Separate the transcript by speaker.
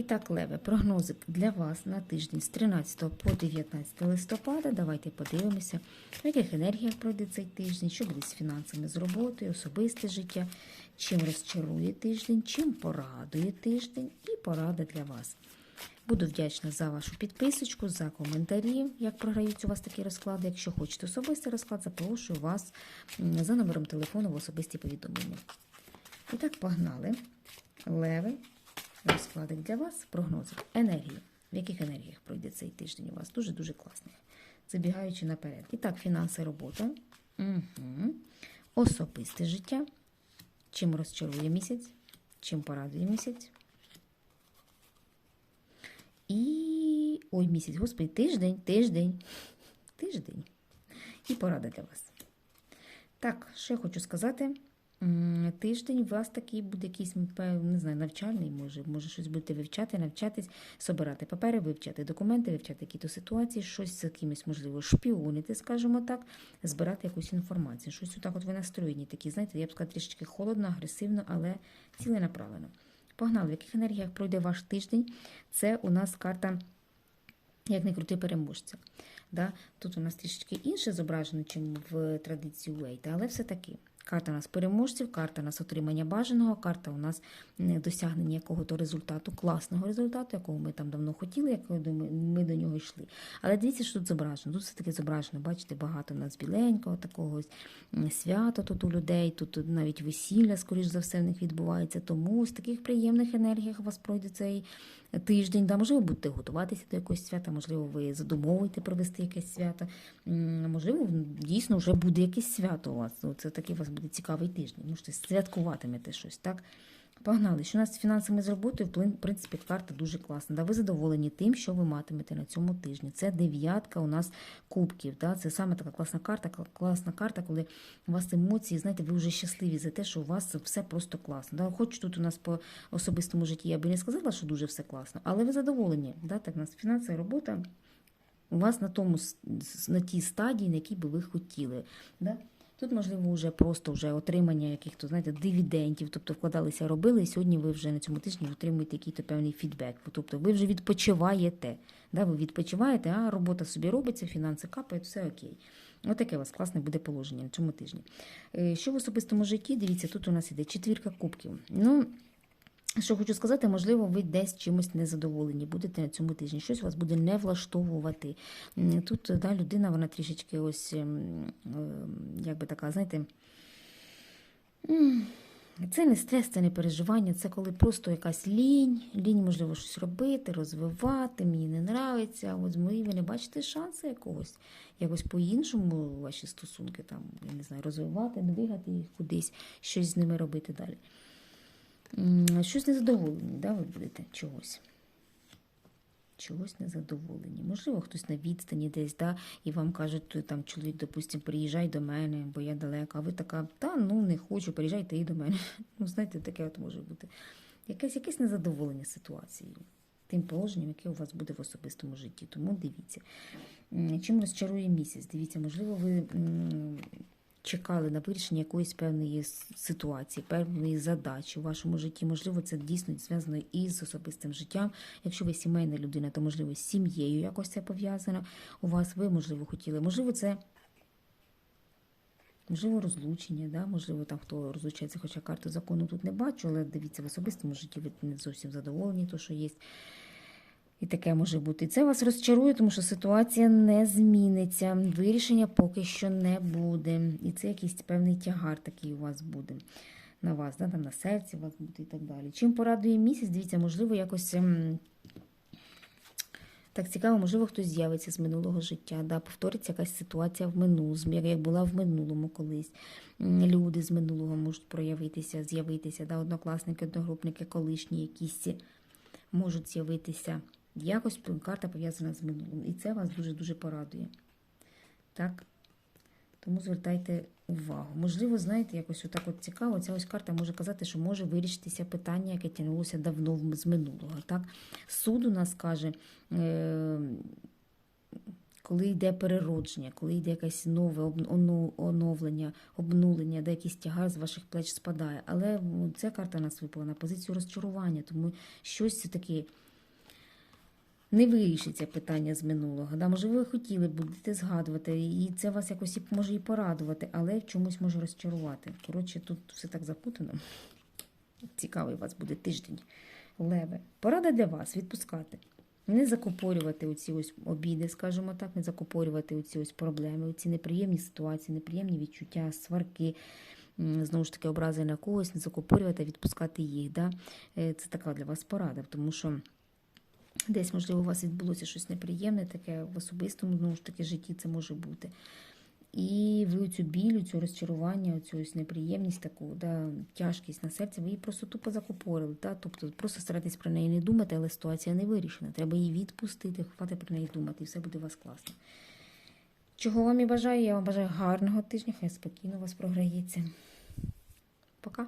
Speaker 1: І так, Леве, прогнозик для вас на тиждень з 13 по 19 листопада. Давайте подивимося, в яких енергіях пройде цей тиждень, що буде з фінансами, з роботою, особисте життя, чим розчарує тиждень, чим порадує тиждень і порада для вас. Буду вдячна за вашу підписочку, за коментарі, як програються у вас такі розклади. Якщо хочете особистий розклад, запрошую вас за номером телефону в особисті повідомлення. І так, погнали. Леви, розкладик для вас, прогнозик. Енергії. В яких енергіях пройде цей тиждень у вас? Дуже-дуже класних. Забігаючи наперед. І так, фінанси, робота. Угу. Особисте життя. Чим розчарує місяць, чим порадує місяць. І. Ой, місяць, господи, тиждень, тиждень, тиждень. І порада для вас. Так, що хочу сказати. Тиждень у вас такий буде якийсь, не знаю, навчальний, може, може щось будете вивчати, навчатись, собирати папери, вивчати документи, вивчати якісь ситуації, щось з кимось, можливо, шпіонити, скажімо так, збирати якусь інформацію. Щось отак от ви настроєні такі, знаєте, я б сказала, трішечки холодно, агресивно, але ціленаправлено. Погнали, в яких енергіях пройде ваш тиждень? Це у нас карта як не крути переможця. Да? Тут у нас трішечки інше зображено, ніж в традиції Уейта, але все-таки. Карта у нас переможців, карта у нас отримання бажаного, карта у нас м, досягнення якого-то результату, класного результату, якого ми там давно хотіли, якого ми до нього йшли. Але дивіться, що тут зображено. Тут все-таки зображено, бачите, багато у нас біленького, такого ось, свято тут у людей, тут навіть весілля, скоріш за все, в них відбувається. Тому з таких приємних енергіях у вас пройде цей тиждень. Да, можливо, будете готуватися до якогось свята, можливо, ви задумовуєте провести якесь свято. Можливо, дійсно вже буде якесь свято у вас. Це такий у вас буде цікавий тиждень. Можете святкуватимете щось, так? Погнали. Що у нас з фінансами з роботою, в принципі, карта дуже класна. Да, ви задоволені тим, що ви матимете на цьому тижні. Це дев'ятка у нас кубків. Да? Це саме така класна карта, класна карта, коли у вас емоції, знаєте, ви вже щасливі за те, що у вас все просто класно. Да? Хоч тут у нас по особистому житті я би не сказала, що дуже все класно, але ви задоволені. Да? Так, у нас фінанси, робота у вас на тому на тій стадії, на якій би ви хотіли. Да? Тут, можливо, вже просто вже отримання якихось, знаєте, дивідендів, тобто вкладалися, робили, і сьогодні ви вже на цьому тижні отримуєте який-то певний фідбек. Тобто ви вже відпочиваєте. Да? Ви відпочиваєте, а робота собі робиться, фінанси капають, все окей. Отаке у вас класне буде положення на цьому тижні. Е, Що в особистому житті? Дивіться, тут у нас іде четвірка кубків. Ну, що хочу сказати, можливо, ви десь чимось незадоволені будете на цьому тижні. Щось вас буде не влаштовувати. Тут да, людина, вона трішечки ось, ем, ем, як би така, знаєте, це не стрес, це не переживання, це коли просто якась лінь, лінь, можливо, щось робити, розвивати, мені не нравиться. Ось ви не бачите шансу якогось, якось по-іншому ваші стосунки там, я не знаю, розвивати, двигати їх кудись, щось з ними робити далі. Щось незадоволені, да, ви будете чогось. Чогось незадоволені. Можливо, хтось на відстані десь, да, і вам кажуть, там чоловік, допустимо, приїжджай до мене, бо я далека, а ви така, та ну не хочу, приїжджайте і до мене. Ну, знаєте, таке от може бути. Якесь, якесь незадоволення ситуацією, тим положенням, яке у вас буде в особистому житті. Тому дивіться. Чим розчарує місяць? Дивіться, можливо, ви чекали на вирішення якоїсь певної ситуації, певної задачі у вашому житті. Можливо, це дійсно зв'язано із особистим життям. Якщо ви сімейна людина, то можливо з сім'єю якось це пов'язано. У вас ви, можливо, хотіли. Можливо, це. Можливо, розлучення, да? можливо, там хто розлучається, хоча карту закону тут не бачу, але дивіться, в особистому житті ви не зовсім задоволені, то що є. І таке може бути. І це вас розчарує, тому що ситуація не зміниться. Вирішення поки що не буде. І це якийсь певний тягар такий у вас буде на вас, да? там на серці у вас буде і так далі. Чим порадує місяць, дивіться, можливо, якось. ем, Так цікаво, можливо, хтось з'явиться з минулого життя, да, повториться якась ситуація в минулому, як була в минулому колись. Люди з минулого можуть проявитися, з'явитися, да, однокласники, одногрупники, колишні якісь можуть з'явитися. Якось карта пов'язана з минулим. І це вас дуже-дуже порадує. Так? Тому звертайте увагу. Можливо, знаєте, якось отак от цікаво, ця ось карта може казати, що може вирішитися питання, яке тягнулося давно з минулого. Так? Суд у нас каже, е- коли йде переродження, коли йде якесь нове оновлення, обнулення, де якийсь тягар з ваших плеч спадає. Але ця карта нас випала на позицію розчарування, тому щось таке не вирішиться питання з минулого. Да? Може, ви хотіли будете згадувати, і це вас якось і може і порадувати, але чомусь може розчарувати. Коротше, тут все так запутано. Цікавий у вас буде тиждень. Леве. Порада для вас відпускати. Не закупорювати оці ось обіди, скажімо так, не закупорювати оці ось проблеми, оці неприємні ситуації, неприємні відчуття, сварки, знову ж таки, образи на когось, не закупорювати, відпускати їх. Да? Е, Це така для вас порада, тому що десь, можливо, у вас відбулося щось неприємне, таке в особистому знову ж таки житті це може бути. І ви цю біль, цю розчарування, цю ось неприємність таку, да, тяжкість на серці, ви її просто тупо закупорили. Да? Тобто просто старайтесь про неї не думати, але ситуація не вирішена. Треба її відпустити, хвати про неї думати, і все буде у вас класно. Чого вам і бажаю? Я вам бажаю гарного тижня, хай спокійно у вас програється. Пока.